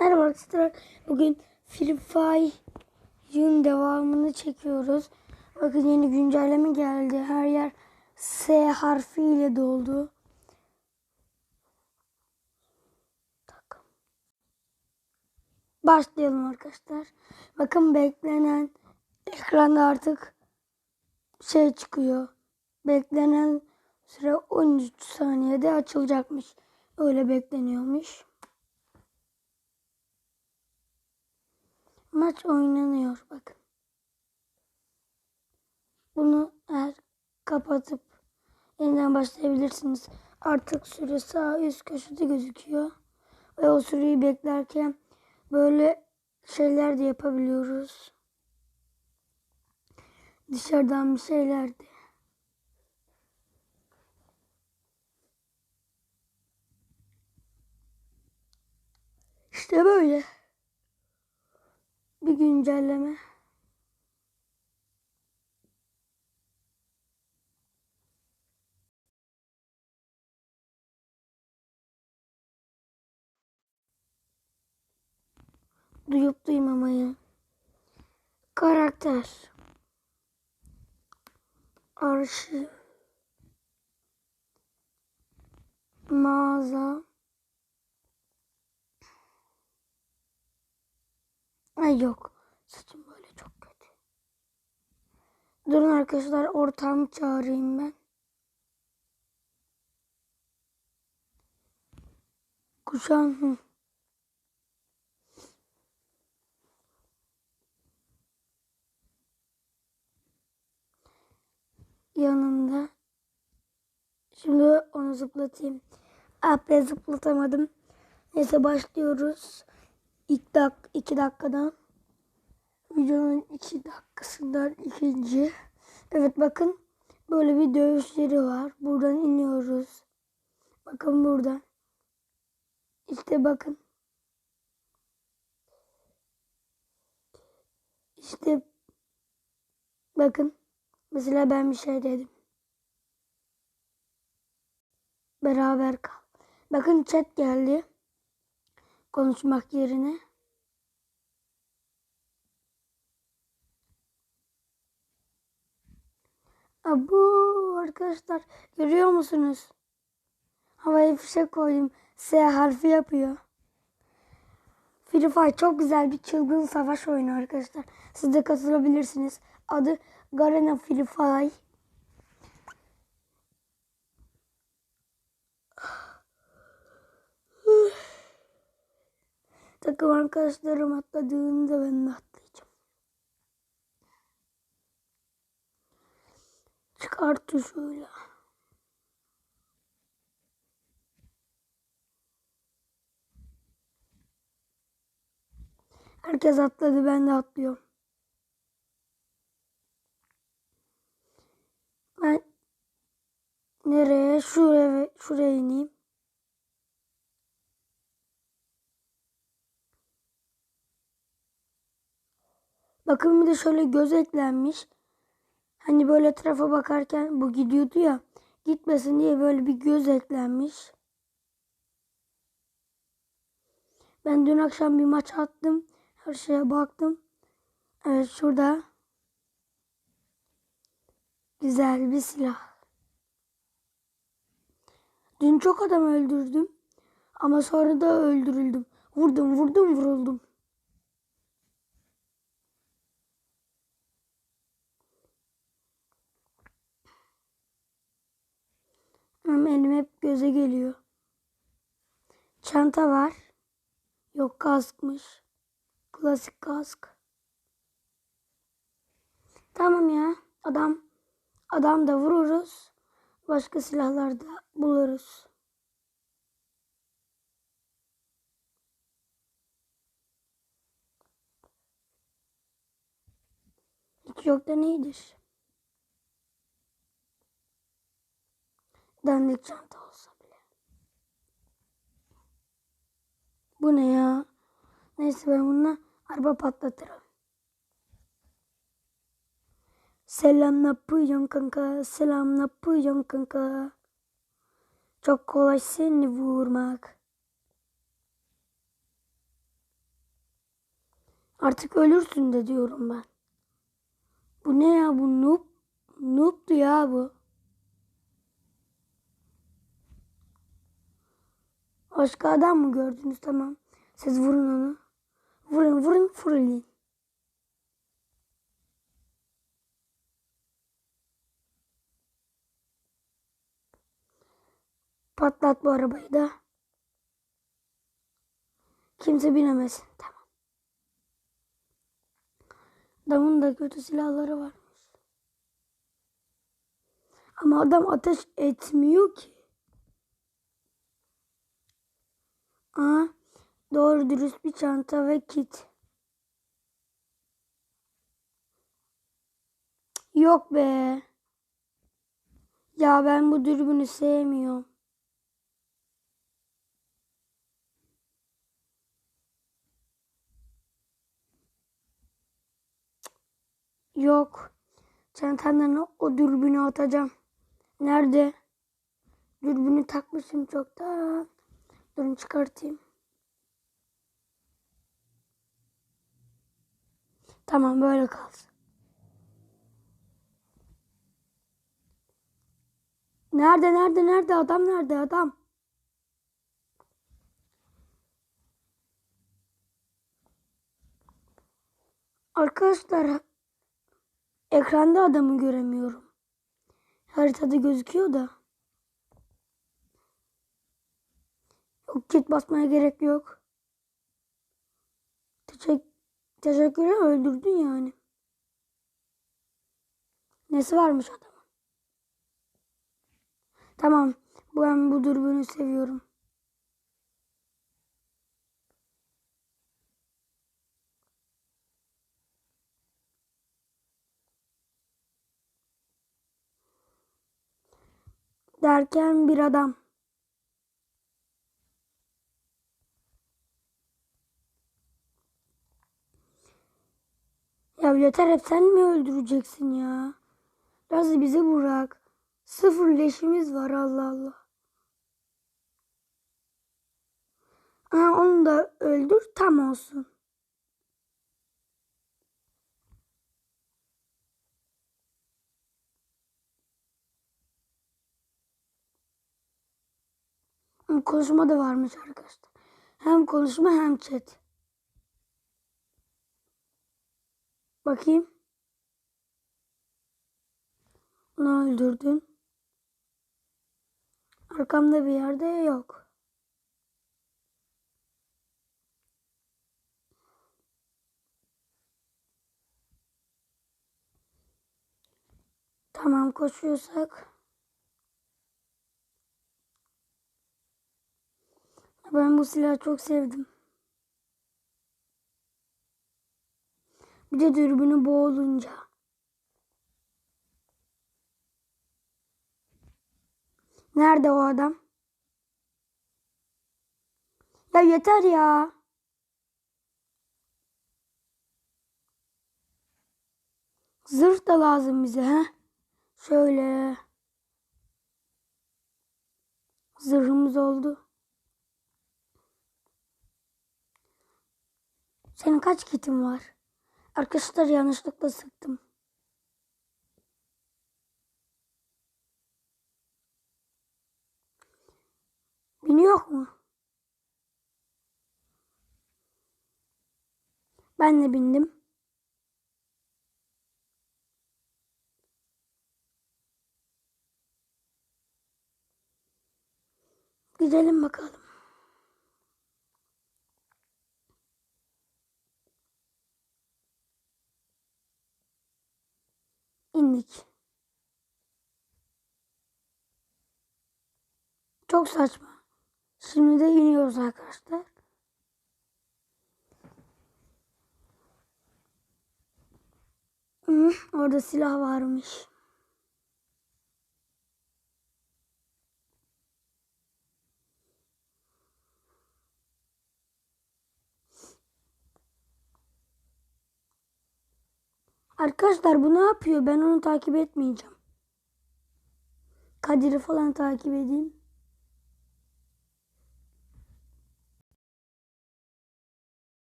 Merhaba arkadaşlar. Bugün Free Fire'ın devamını çekiyoruz. Bakın yeni güncelleme geldi. Her yer S harfiyle doldu. Takım. Başlayalım arkadaşlar. Bakın beklenen ekranda artık şey çıkıyor. Beklenen süre 13 saniyede açılacakmış. Öyle bekleniyormuş. Maç oynanıyor bakın. Bunu eğer kapatıp yeniden başlayabilirsiniz. Artık süre sağ üst köşede gözüküyor. Ve o süreyi beklerken böyle şeyler de yapabiliyoruz. Dışarıdan bir şeyler de. İşte böyle. Bir güncelleme. Duyup duymamayı. Karakter. Arşiv. Mağaza. Yok. Saçım böyle çok kötü. Durun arkadaşlar ortağımı çağırayım ben. Kuşan. Yanında. Şimdi onu zıplatayım. Ah zıplatamadım. Neyse başlıyoruz. İlk dak iki dakikadan. Videonun iki dakikasından ikinci. Evet bakın böyle bir dövüş yeri var. Buradan iniyoruz. Bakın buradan. İşte bakın. İşte bakın. Mesela ben bir şey dedim. Beraber kal. Bakın chat geldi. Konuşmak yerine. Bu arkadaşlar görüyor musunuz? Havaya fişek koydum. S harfi yapıyor. Free Fire çok güzel bir çılgın savaş oyunu arkadaşlar. Siz de katılabilirsiniz. Adı Garena Free Fire. Takım arkadaşlarım atladığında ben de atlayacağım. Şöyle. Herkes atladı ben de atlıyorum. Ben nereye? Şuraya, şuraya ineyim. Bakın bir de şöyle göz eklenmiş. Hani böyle tarafa bakarken bu gidiyordu ya. Gitmesin diye böyle bir göz eklenmiş. Ben dün akşam bir maç attım. Her şeye baktım. Evet şurada. Güzel bir silah. Dün çok adam öldürdüm. Ama sonra da öldürüldüm. Vurdum vurdum vuruldum. Ama elim hep göze geliyor. Çanta var. Yok kaskmış. Klasik kask. Tamam ya. Adam adam da vururuz. Başka silahlar da buluruz. Hiç yok da neydir? Dandik çanta olsa bile. Bu ne ya? Neyse ben bununla araba patlatırım. Selam ne yapıyorsun kanka? Selam ne yapıyorsun kanka? Çok kolay seni vurmak. Artık ölürsün de diyorum ben. Bu ne ya bu noob? Noob'du ya bu. Başka adam mı gördünüz? Tamam. Siz vurun onu. Vurun vurun fırlayın. Patlat bu arabayı da. Kimse binemesin. Tamam. Adamın da kötü silahları varmış. Ama adam ateş etmiyor ki. Aa, doğru dürüst bir çanta ve kit. Yok be. Ya ben bu dürbünü sevmiyorum. Yok. Çantandan o dürbünü atacağım. Nerede? Dürbünü takmışım çoktan. Durun çıkartayım. Tamam böyle kalsın. Nerede nerede nerede adam nerede adam? Arkadaşlar ekranda adamı göremiyorum. Haritada gözüküyor da. Yok kit basmaya gerek yok. Teşekkür teşekkürler öldürdün yani. Nesi varmış adamın? Tamam. Ben bu dürbünü seviyorum. Derken bir adam. Ya yeter hep sen mi öldüreceksin ya? Biraz bizi bırak. Sıfır leşimiz var Allah Allah. Aa, onu da öldür tam olsun. Konuşma da varmış arkadaşlar. Hem konuşma hem chat. Bakayım. Onu öldürdün. Arkamda bir yerde yok. Tamam koşuyorsak. Ben bu silahı çok sevdim. Bir de dürbünü boğulunca. Nerede o adam? Ya yeter ya. Zırh da lazım bize he. Şöyle. Zırhımız oldu. Senin kaç kitin var? Arkadaşlar yanlışlıkla sıktım. Biniyor mu? Ben de bindim. Gidelim bakalım. İndik. Çok saçma. Şimdi de iniyoruz arkadaşlar. Hı, orada silah varmış. Arkadaşlar bu ne yapıyor? Ben onu takip etmeyeceğim. Kadir'i falan takip edeyim.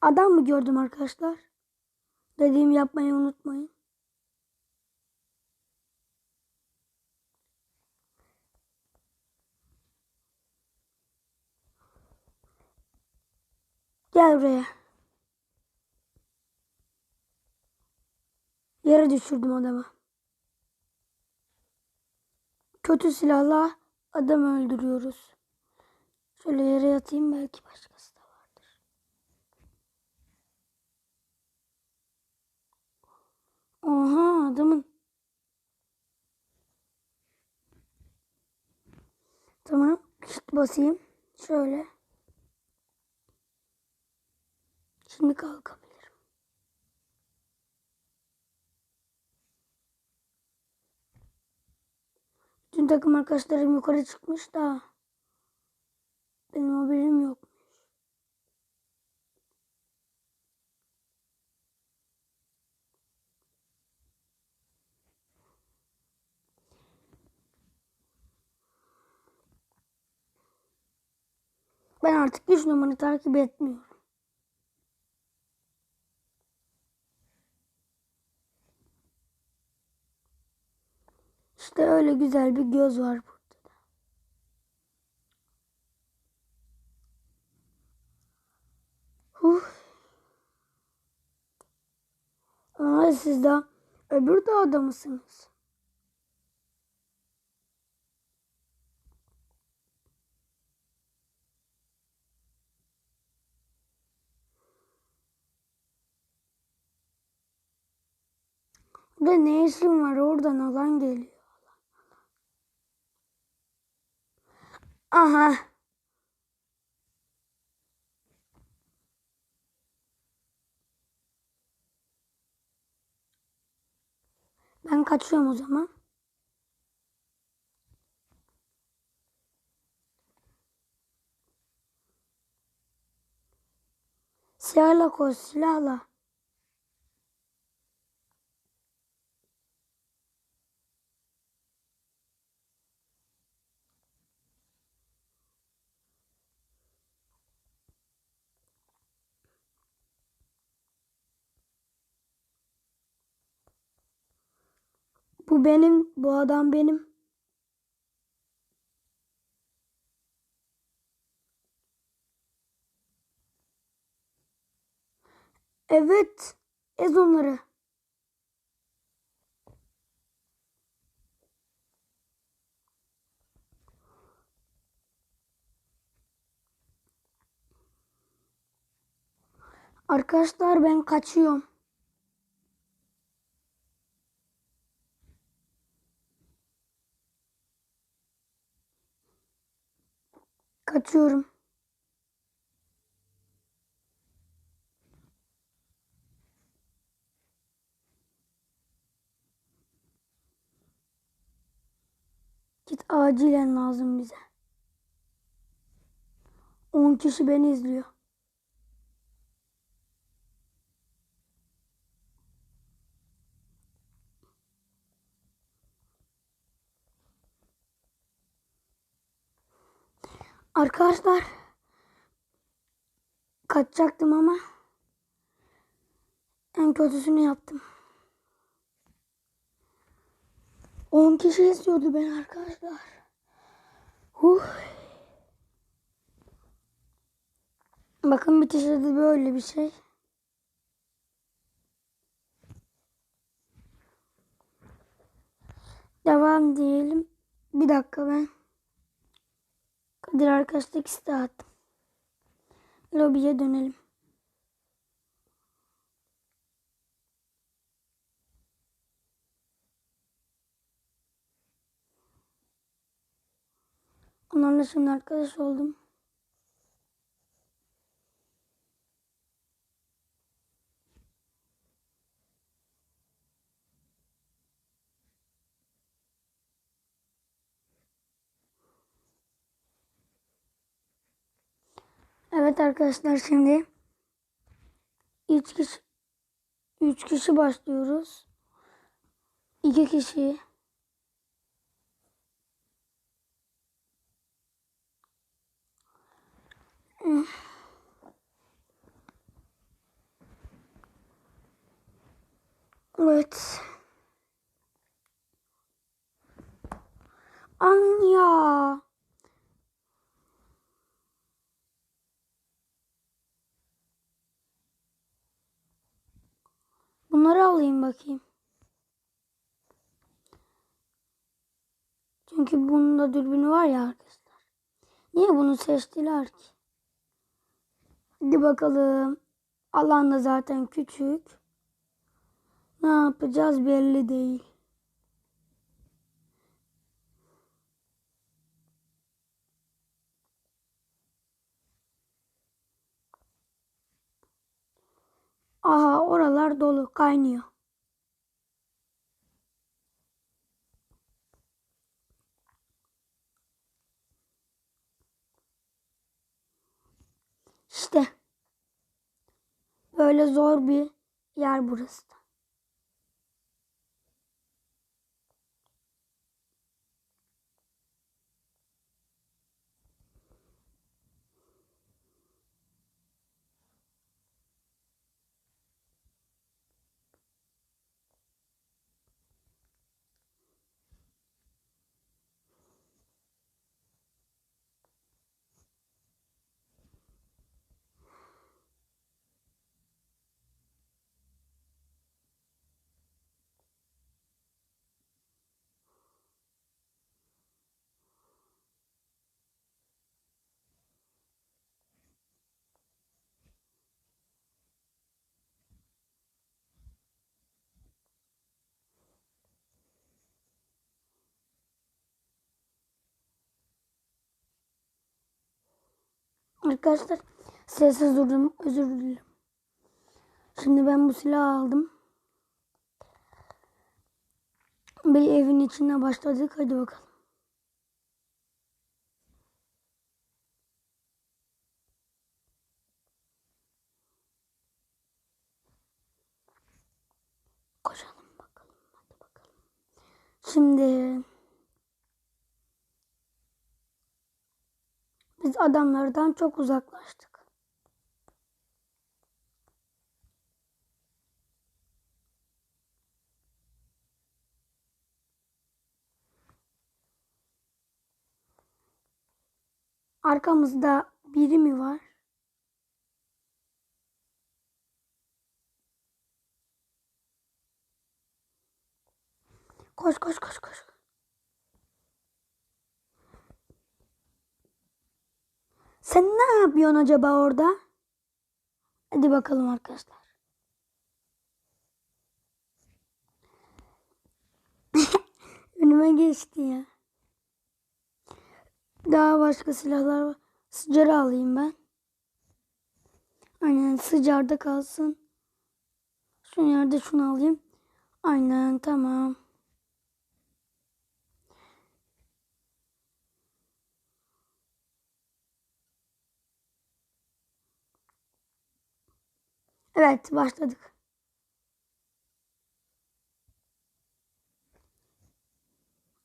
Adam mı gördüm arkadaşlar? Dediğimi yapmayı unutmayın. Gel buraya. Yere düşürdüm adamı. Kötü silahla adam öldürüyoruz. Şöyle yere yatayım belki başkası da vardır. Oha adamın. Tamam. Shift basayım. Şöyle. Şimdi kalkabilirim. Tüm takım arkadaşlarım yukarı çıkmış da benim haberim yokmuş. Ben artık düşmanı takip etmiyorum. İşte öyle güzel bir göz var burada da. Huh. Siz de öbür dağda mısınız? Burada ne işin var? Oradan alan geliyor. Aha. Ben kaçıyorum o zaman. Silahla koş silahla. Bu benim, bu adam benim. Evet, ez onları. Arkadaşlar ben kaçıyorum. Kaçıyorum. Git acilen lazım bize. 10 kişi beni izliyor. Arkadaşlar kaçacaktım ama en kötüsünü yaptım. 10 kişi istiyordu beni arkadaşlar. Huh. Bakın bitişte böyle bir şey. Devam diyelim. Bir dakika ben. Kadir arkadaşlık iste attım. Lobiye dönelim. Onlarla şimdi arkadaş oldum. Evet arkadaşlar şimdi 3 kişi 3 kişi başlıyoruz. 2 kişi Evet. Anya. Bunları alayım bakayım. Çünkü bunun da dürbünü var ya arkadaşlar. Niye bunu seçtiler ki? Hadi bakalım. Alan da zaten küçük. Ne yapacağız belli değil. Aha oralar dolu kaynıyor. İşte böyle zor bir yer burası. da. Arkadaşlar sessiz durdum. Özür dilerim. Şimdi ben bu silahı aldım. Bir evin içine başladık. Hadi bakalım. Koşalım bakalım. Hadi bakalım. Şimdi biz adamlardan çok uzaklaştık. Arkamızda biri mi var? Koş koş koş koş. Sen ne yapıyorsun acaba orada? Hadi bakalım arkadaşlar. Önüme geçti ya. Daha başka silahlar var. Sıcara alayım ben. Aynen sıcarda kalsın. Şu yerde şunu alayım. Aynen tamam. Evet başladık.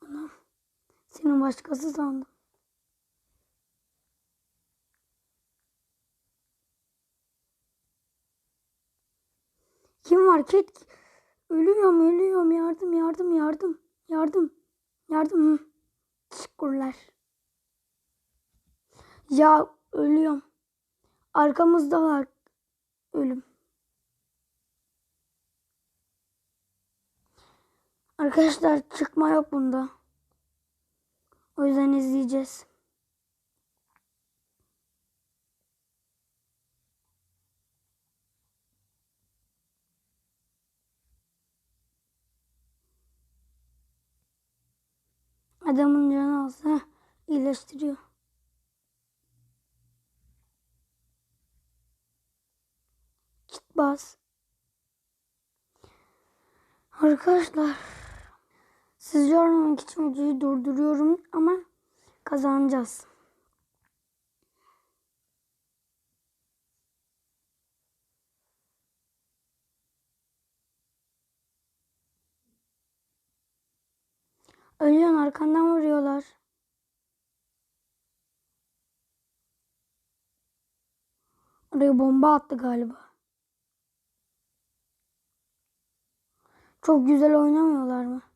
Anam. Senin başkası sandım. Kim var? Kit. Ölüyorum, ölüyorum. Yardım, yardım, yardım. Yardım. Yardım. Teşekkürler. Ya ölüyorum. Arkamızda var ölüm. Arkadaşlar çıkma yok bunda. O yüzden izleyeceğiz. Adamın canı alsa iyileştiriyor. Git bas. Arkadaşlar siz görmemek için videoyu durduruyorum ama kazanacağız. Ölüyorsun arkandan vuruyorlar. Oraya bomba attı galiba. Çok güzel oynamıyorlar mı?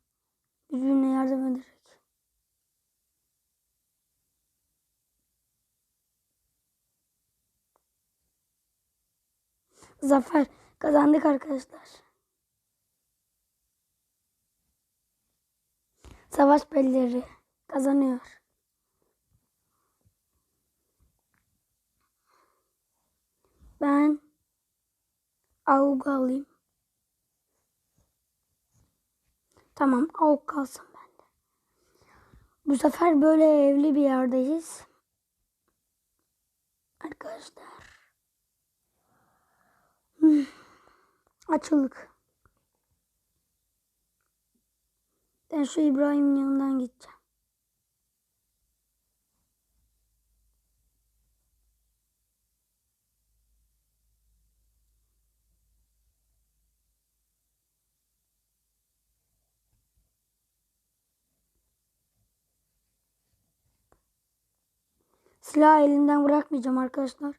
Birbirine yardım ederek. Zafer kazandık arkadaşlar. Savaş belleri kazanıyor. Ben avuk alayım. Tamam avuk kalsın bende. Bu sefer böyle evli bir yerdeyiz. Arkadaşlar. Hmm. Açılık. Ben şu İbrahim'in yanından gideceğim. Silah elinden bırakmayacağım arkadaşlar.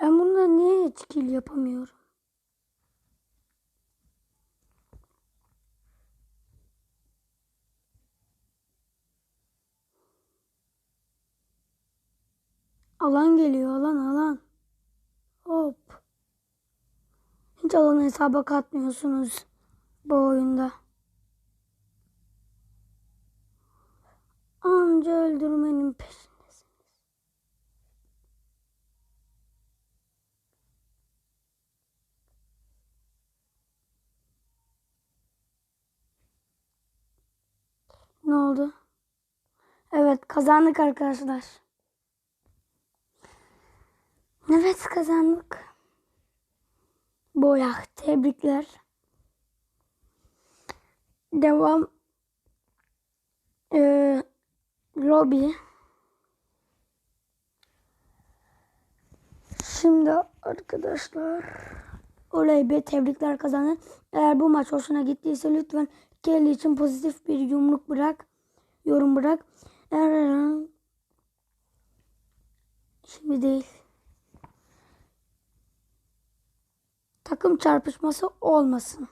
Ben bunda niye hiç kill yapamıyorum? Alan geliyor alan alan. Hop. Alanı hesaba katmıyorsunuz bu oyunda. Anca öldürmenin peşindesiniz. Ne oldu? Evet kazandık arkadaşlar. Evet kazandık. Boya tebrikler. Devam. Ee, lobby. Şimdi arkadaşlar olay be tebrikler kazanın. Eğer bu maç hoşuna gittiyse lütfen Kelly için pozitif bir yumruk bırak. Yorum bırak. Eğer şimdi değil. Takım çarpışması olmasın.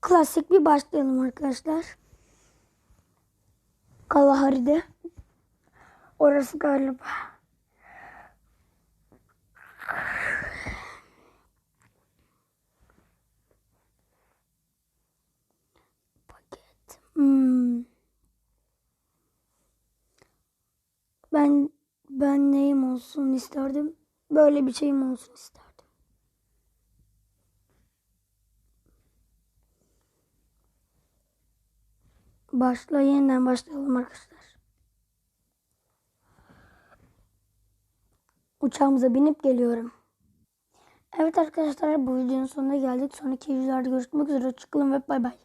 Klasik bir başlayalım arkadaşlar. Kalahari'de. Orası galiba. Paket. Hmm. Ben ben neyim olsun isterdim. Böyle bir şeyim olsun isterdim. Başla yeniden başlayalım arkadaşlar. Uçağımıza binip geliyorum. Evet arkadaşlar bu videonun sonuna geldik. Sonraki videolarda görüşmek üzere. Hoşçakalın ve bay bay.